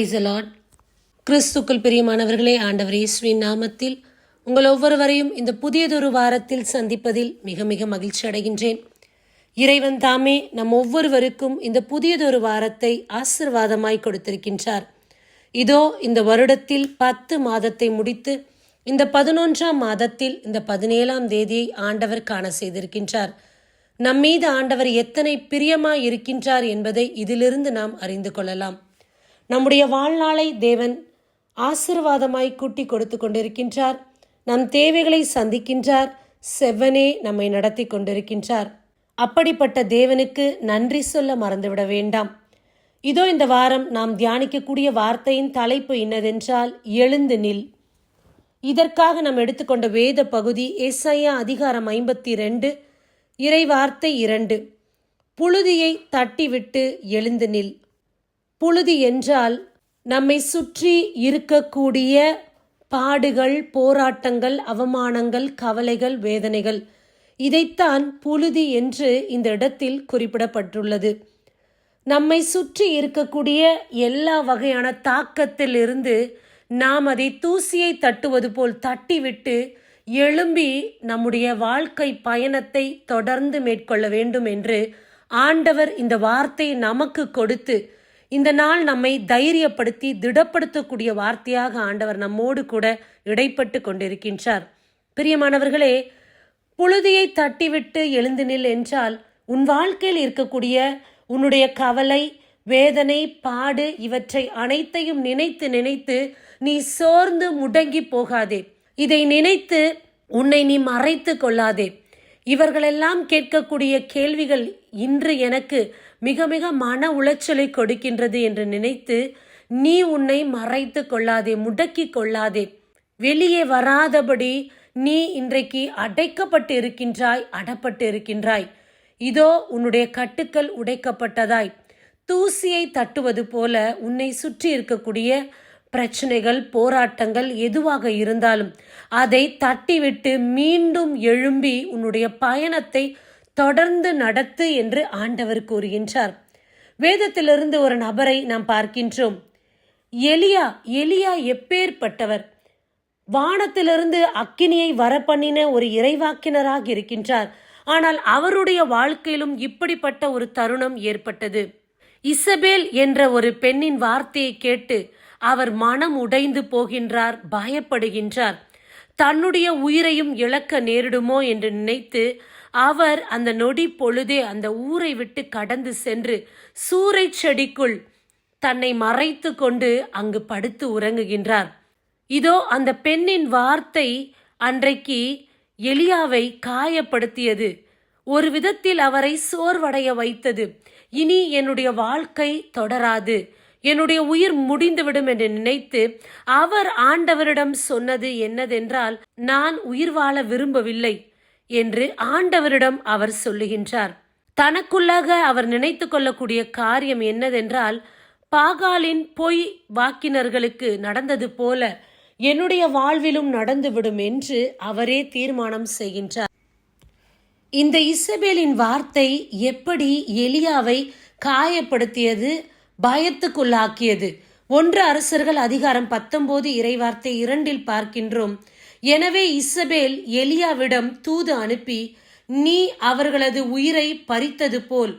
Price கிறிஸ்துக்குள் பிரியமானவர்களே ஆண்டவர் இயேசுவின் நாமத்தில் உங்கள் ஒவ்வொருவரையும் இந்த புதியதொரு வாரத்தில் சந்திப்பதில் மிக மிக மகிழ்ச்சி அடைகின்றேன். இறைவன் தாமே நம் ஒவ்வொருவருக்கும் இந்த புதியதொரு வாரத்தை ஆசிர்வாதமாய் கொடுத்திருக்கின்றார். இதோ இந்த வருடத்தில் பத்து மாதத்தை முடித்து இந்த பதினொன்றாம் மாதத்தில் இந்த பதினேழாம் தேதியை ஆண்டவர் காண செய்திருக்கின்றார். நம்மீது ஆண்டவர் எத்தனை பிரியமாய் இருக்கின்றார் என்பதை இதிலிருந்து நாம் அறிந்து கொள்ளலாம். நம்முடைய வாழ்நாளை தேவன் ஆசிர்வாதமாய் கூட்டி கொடுத்து கொண்டிருக்கின்றார். நம் தேவைகளை சந்திக்கின்றார். செவ்வனே நம்மை நடத்தி கொண்டிருக்கின்றார். அப்படிப்பட்ட தேவனுக்கு நன்றி சொல்ல மறந்துவிட வேண்டாம். இதோ இந்த வாரம் நாம் தியானிக்கக்கூடிய வார்த்தையின் தலைப்பு இன்னதென்றால் எழுந்து நில். இதற்காக நாம் எடுத்துக்கொண்ட வேத பகுதி எஸ்ஐயா அதிகாரம் ஐம்பத்தி ரெண்டு இறை வார்த்தை இரண்டு. புழுதியை தட்டிவிட்டு எழுந்து நில். புழுதி என்றால் நம்மை சுற்றி இருக்கக்கூடிய பாடுகள் போராட்டங்கள் அவமானங்கள் கவலைகள் வேதனைகள் இதைத்தான் புழுதி என்று இந்த இடத்தில் குறிப்பிடப்பட்டுள்ளது. நம்மை சுற்றி இருக்கக்கூடிய எல்லா வகையான தாக்கத்திலிருந்து நாம் அதை தூசியை தட்டுவது போல் தட்டிவிட்டு எழும்பி நம்முடைய வாழ்க்கை பயணத்தை தொடர்ந்து மேற்கொள்ள வேண்டும் என்று ஆண்டவர் இந்த வார்த்தையை நமக்கு கொடுத்து இந்த நாள் நம்மை தைரியப்படுத்தி திடப்படுத்தக்கூடிய வார்த்தையாக ஆண்டவர் நம்மோடு கூட இடைப்பட்டு கொண்டிருக்கின்றார். பிரியமானவர்களே புழுதியை தட்டிவிட்டு எழுந்து நில் என்றால் உன் வாழ்க்கையில் இருக்கக்கூடிய உன்னுடைய கவலை வேதனை பாடு இவற்றை அனைத்தையும் நினைத்து நினைத்து நீ சோர்ந்து முடங்கி போகாதே. இதை நினைத்து உன்னை நீ மறைத்து கொள்ளாதே. இவர்களெல்லாம் கேட்கக்கூடிய கேள்விகள் இன்று எனக்கு மிக மிக மன உளைச்சலை கொடுக்கின்றது என்று நினைத்து நீ உன்னை மறைத்து கொள்ளாதே முடக்கி கொள்ளாதே. வெளியே வராதபடி நீ இன்றைக்கு அடைக்கப்பட்டு இருக்கின்றாய் அடப்பட்டு இருக்கின்றாய் இதோ உன்னுடைய கட்டுக்கள் உடைக்கப்பட்டதாய். தூசியை தட்டுவது போல உன்னை சுற்றி இருக்கக்கூடிய பிரச்சனைகள் போராட்டங்கள் எதுவாக இருந்தாலும் அதை தட்டிவிட்டு மீண்டும் எழும்பி உன்னுடைய பயணத்தை தொடர்ந்து நடத்து என்று ஆண்டவர் கூறுகின்றார். வேதத்திலிருந்து ஒரு நபரை நாம் பார்க்கின்றோம். எலியா எலியா எப்பேற்பட்டவர்? வானத்திலிருந்து அக்கினியை வரப்பண்ணின ஒரு இறைவாக்கினராக இருக்கின்றார். ஆனால் அவருடைய வாழ்க்கையிலும் இப்படிப்பட்ட ஒரு தருணம் ஏற்பட்டது. இசபேல் என்ற ஒரு பெண்ணின் வார்த்தையை கேட்டு அவர் மனம் உடைந்து போகின்றார் பயப்படுகின்றார். தன்னுடைய உயிரையும் இழக்க நேரிடுமோ என்று நினைத்து அவர் அந்த நொடி பொழுதே அந்த ஊரை விட்டு கடந்து சென்று சூறை செடிக்குள் தன்னை மறைத்து கொண்டு அங்கு படுத்து உறங்குகின்றார். இதோ அந்த பெண்ணின் வார்த்தை அன்றைக்கு எலியாவை காயப்படுத்தியது. ஒரு விதத்தில் அவரை சோர்வடைய வைத்தது. இனி என்னுடைய வாழ்க்கை தொடராது. என்னுடைய உயிர் முடிந்துவிடும் என்று நினைத்து அவர் ஆண்டவரிடம் சொன்னது என்னதென்றால் நான் உயிர் வாழ விரும்பவில்லை. என்று ஆண்டவரிடம் அவர் சொல்லுகின்றார். தனக்குள்ளாக அவர் நினைத்து கொள்ளக்கூடிய காரியம் என்னதென்றால் பாகாலின் பொய் வாக்கினர்களுக்கு நடந்தது போல என்னுடைய வாழ்விலும் நடந்துவிடும் என்று அவரே தீர்மானம் செய்கின்றார். இந்த இசபேலின் வார்த்தை எப்படி எலியாவை காயப்படுத்தியது பயத்துக்குள்ளாக்கியது? ஒன்று அரசர்கள் அதிகாரம் பத்தொன்பது இறைவார்த்தை இரண்டில் பார்க்கின்றோம். எனவே இசபேல் எலியாவிடம் தூது அனுப்பி நீ அவர்களது உயிரை பறித்தது போல்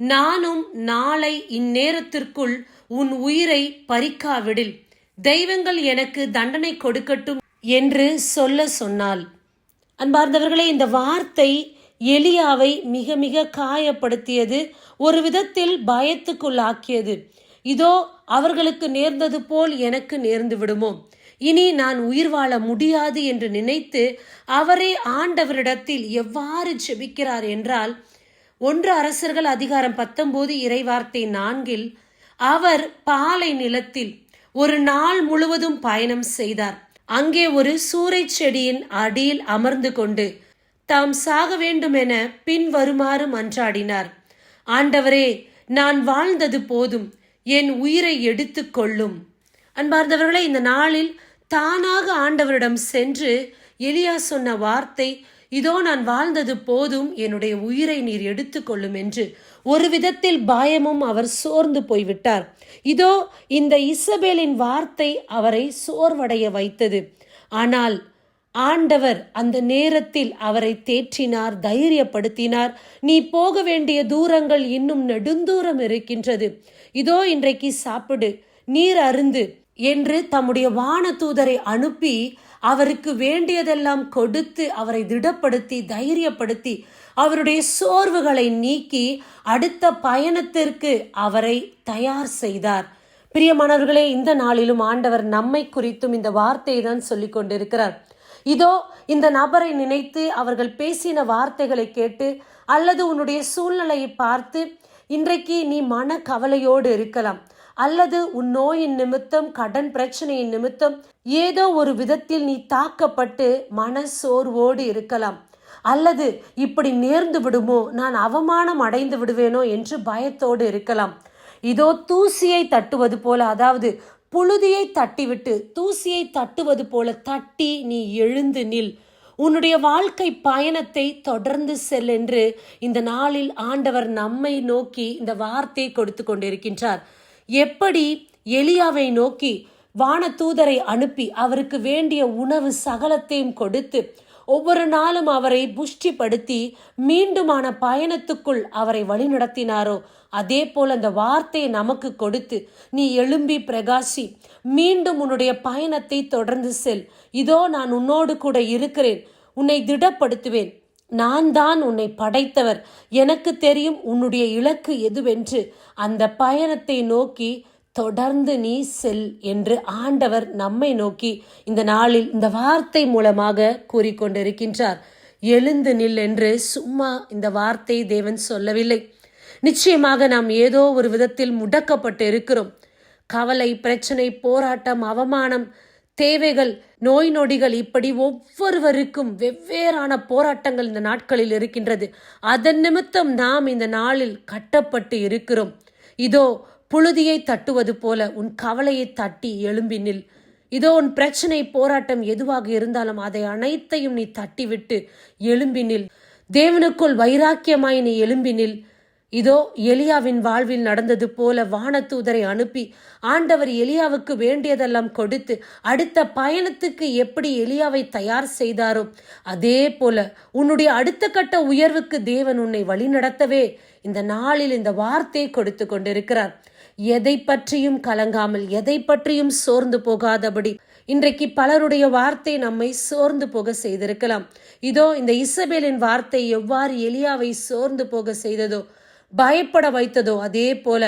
நானும் நாளை இந்நேரத்திற்குள் உன் உயிரை பறிக்காவிடில். தெய்வங்கள் எனக்கு தண்டனை கொடுக்கட்டும் என்று சொல்ல சொன்னாள். அன்பார்ந்தவர்களே இந்த வார்த்தை எலியாவை மிக மிக காயப்படுத்தியது ஒரு விதத்தில் பயத்துக்குள்ளாக்கியது. இதோ அவர்களுக்கு நேர்ந்தது போல் எனக்கு நேர்ந்து விடுமோ? இனி நான் உயிர் வாழ முடியாது என்று நினைத்து அவரே ஆண்டவரிடத்தில் எவ்வாறு ஜெபிக்கிறார் என்றால் ஒன்று அரசர்கள் அதிகாரம் பத்தொன்பது இறைவார்த்தை நான்கில் அவர் பாலை நிலத்தில் ஒரு நாள் முழுவதும் பயணம் செய்தார். அங்கே ஒரு சூறை செடியின் அடியில் அமர்ந்து கொண்டு தாம் சாக வேண்டும் என பின் மன்றாடினார் ஆண்டவரே நான் வாழ்ந்தது போதும் என் உயிரை எடுத்து கொள்ளும். அன்பார்ந்தவர்களே இந்த நாளில் தானாக ஆண்டவரிடம் சென்று எலியா சொன்ன வார்த்தை இதோ நான் வாழ்ந்தது போதும் என்னுடைய உயிரை நீர் எடுத்துக்கொள்ளும் என்று ஒரு விதத்தில் பயமும் அவர் சோர்ந்து போய்விட்டார். இதோ இந்த இசபேலின் வார்த்தை அவரை சோர்வடைய வைத்தது. ஆனால் ஆண்டவர் அந்த நேரத்தில் அவரை தேற்றினார் தைரியப்படுத்தினார். நீ போக வேண்டிய தூரங்கள் இன்னும் நெடுந்தூரம் இருக்கின்றது. இதோ இன்றைக்கு சாப்பிடு நீர் அருந்து. என்று தம்முடைய வான தூதரை அனுப்பி அவருக்கு வேண்டியதெல்லாம் கொடுத்து அவரை திடப்படுத்தி தைரியப்படுத்தி அவருடைய சோர்வுகளை நீக்கி அடுத்த பயணத்திற்கு அவரை தயார் செய்தார். பிரியமானவர்களே இந்த நாளிலும் ஆண்டவர் நம்மை குறித்தும் இந்த வார்த்தையை தான் சொல்லிக் கொண்டிருக்கிறார். இதோ இந்த நபரை நினைத்து அவர்கள் பேசின வார்த்தைகளை கேட்டு அல்லது உன்னுடைய சூழ்நிலையை பார்த்து இன்றைக்கு நீ மன கவலையோடு இருக்கலாம். அல்லது உன் நோயின் நிமித்தம் கடன் பிரச்சனையின் நிமித்தம் ஏதோ ஒரு விதத்தில் நீ தாக்கப்பட்டு மன சோர்வோடு இருக்கலாம். அல்லது இப்படி நேர்ந்து விடுமோ நான் அவமானம் அடைந்து விடுவேனோ என்று பயத்தோடு இருக்கலாம். இதோ தூசியை தட்டுவது போல அதாவது புழுதியை தட்டிவிட்டு தூசியை தட்டுவது போல தட்டி நீ எழுந்து நில். உன்னுடைய வாழ்க்கை பயணத்தை தொடர்ந்து செல் என்று இந்த நாளில் ஆண்டவர் நம்மை நோக்கி இந்த வார்த்தையை கொடுத்து கொண்டிருக்கின்றார். எப்படி எலியாவை நோக்கி வானதூதரை அனுப்பி அவருக்கு வேண்டிய உணவு சகலத்தையும் கொடுத்து ஒவ்வொரு நாளும் அவரை புஷ்டிப்படுத்தி மீண்டுமான பயணத்துக்குள் அவரை வழிநடத்தினாரோ அதே போல் அந்த வார்த்தையை நமக்கு கொடுத்து நீ எழும்பி பிரகாசி மீண்டும் உன்னுடைய பயணத்தை தொடர்ந்து செல். இதோ நான் உன்னோடு கூட இருக்கிறேன். உன்னை திடப்படுத்துவேன். நான் தான் உன்னை படைத்தவர். எனக்கு தெரியும் உன்னுடைய இலக்கு எதுவென்று. அந்த பயணத்தை நோக்கி தொடர்ந்து நீ செல் என்று ஆண்டவர் நம்மை நோக்கி இந்த நாளில் இந்த வார்த்தை மூலமாக கூறிக்கொண்டிருக்கின்றார். எழுந்து நில் என்று சும்மா இந்த வார்த்தை தேவன் சொல்லவில்லை. நிச்சயமாக நாம் ஏதோ ஒரு விதத்தில் முடக்கப்பட்டு இருக்கிறோம் கவலை பிரச்சனை போராட்டம் அவமானம் தேவைகள் நோய் நொடிகள் இப்படி ஒவ்வொருவருக்கும் வெவ்வேறான போராட்டங்கள் இந்த நாட்களில் இருக்கின்றது. அதன் நிமித்தம் நாம் இந்த நாளில் கட்டப்பட்டு இருக்கிறோம். இதோ புழுதியை தட்டுவது போல உன் கவலையை தட்டி எழும்பினில் இதோ உன் பிரச்சனை போராட்டம் எதுவாக இருந்தாலும் அதை அனைத்தையும் நீ தட்டிவிட்டு எழும்பினில் தேவனுக்குள் வைராக்கியமாய் நீ எழும்பினில் இதோ எலியாவின் வாழ்வில் நடந்தது போல வானத்தூதரை அனுப்பி ஆண்டவர் எலியாவுக்கு வேண்டியதெல்லாம் கொடுத்து அடுத்த பயணத்துக்கு எப்படி எலியாவை தயார் செய்தாரோ அதே போல உன்னுடைய அடுத்த கட்ட உயர்வுக்கு தேவன் உன்னை வழிநடத்தவே இந்த நாளில் இந்த வார்த்தையை கொடுத்து கொண்டிருக்கிறார். எதை பற்றியும் கலங்காமல் எதை பற்றியும் சோர்ந்து போகாதபடி இன்றைக்கு பலருடைய வார்த்தை நம்மை சோர்ந்து போக செய்திருக்கலாம். இதோ இந்த இசபேலின் வார்த்தை எவ்வாறு எலியாவை சோர்ந்து போக செய்ததோ பயப்பட வைத்ததோ அதே போல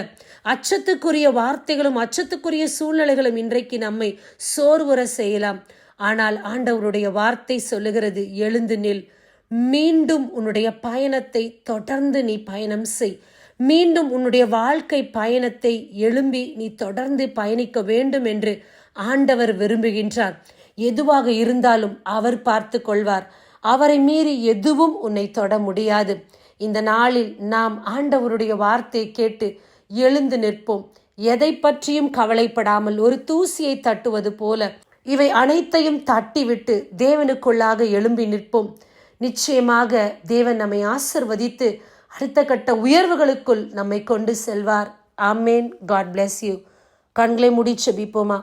அச்சத்துக்குரிய வார்த்தைகளும் அச்சத்துக்குரிய சூழ்நிலைகளும் இன்றைக்கு நம்மை சோர்வுற செய்யலாம். ஆனால் ஆண்டவருடைய வார்த்தை சொல்லுகிறது எழுந்து நில். மீண்டும் உன்னுடைய பயணத்தை தொடர்ந்து நீ பயணம் செய். மீண்டும் உன்னுடைய வாழ்க்கை பயணத்தை எழும்பி நீ தொடர்ந்து பயணிக்க வேண்டும் என்று ஆண்டவர் விரும்புகின்றார். எதுவாக இருந்தாலும் அவர் பார்த்து கொள்வார். அவரை மீறி எதுவும் உன்னை தொட முடியாது. இந்த நாளில் நாம் ஆண்டவருடைய வார்த்தை கேட்டு எழுந்து நிற்போம். எதை பற்றியும் கவலைப்படாமல் ஒரு தூசியை தட்டுவது போல இவை அனைத்தையும் தட்டிவிட்டு தேவனுக்குள்ளாக எழும்பி நிற்போம். நிச்சயமாக தேவன் நம்மை ஆசிர்வதித்து அடுத்த கட்ட உயர்வுகளுக்குள் நம்மை கொண்டு செல்வார். ஆமேன். காட் பிளெஸ் யூ கண்களை முடிச்சு பிப்போமா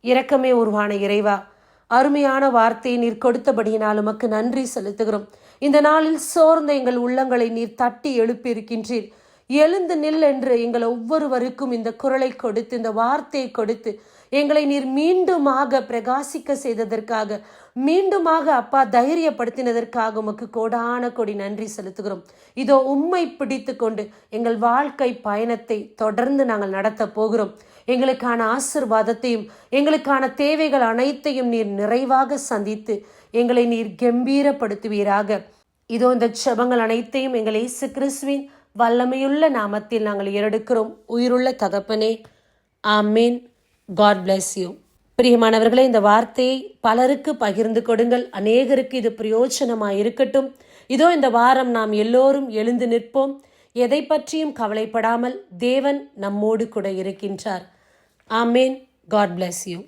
இரக்கமே உருவான இறைவா அருமையான வார்த்தையை நீர் கொடுத்தபடியினால் உமக்கு நன்றி செலுத்துகிறோம். இந்த நாளில் சோர்ந்த எங்கள் உள்ளங்களை நீர் தட்டி எழுப்பியிருக்கின்றீர். எழுந்து நில் என்று எங்கள் ஒவ்வொருவருக்கும் இந்த குரலை கொடுத்து இந்த வார்த்தையை கொடுத்து எங்களை நீர் மீண்டுமாக பிரகாசிக்க செய்ததற்காக மீண்டுமாக அப்பா தைரியப்படுத்தினதற்காக உமக்கு கோடான கொடி நன்றி செலுத்துகிறோம். இதோ உம்மை பிடித்து கொண்டு எங்கள் வாழ்க்கை பயணத்தை தொடர்ந்து நாங்கள் நடத்த போகிறோம். எங்களுக்கான ஆசிர்வாதத்தையும் எங்களுக்கான தேவைகள் அனைத்தையும் நீர் நிறைவாக சந்தித்து எங்களை நீர் கம்பீரப்படுத்துவீராக. இதோ இந்த செபங்கள் அனைத்தையும் எங்கள் இயேசு கிறிஸ்துவின் வல்லமையுள்ள நாமத்தில் நாங்கள் ஏறெடுக்கிறோம். உயிருள்ள தகப்பனே ஆமீன். காட் பிளெஸ் யூ பிரியமானவர்களே இந்த வார்த்தையை பலருக்கு பகிர்ந்து கொடுங்கள். அநேகருக்கு இது பிரயோஜனமாக இருக்கட்டும். இதோ இந்த வாரம் நாம் எல்லோரும் எழுந்து நிற்போம். எதை பற்றியும் கவலைப்படாமல் தேவன் நம்மோடு கூட இருக்கின்றார். ஆமேன். காட் bless யூ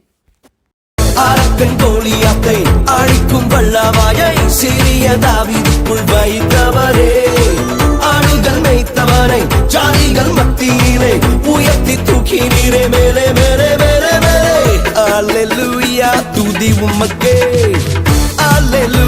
அரக்கன் கோழியாத்தை அழிக்கும் வல்லவாயை சிறிய ஆவிய தாவிதுக்குள் வைத்தவரே. ஆடுகள் மேய்த்தவனை ஜாதிகள் மத்தியிலே உயர்த்தி தூக்கி நீரே மேலே மேலே ఉంది ఉమ్మకే. అల్లెలు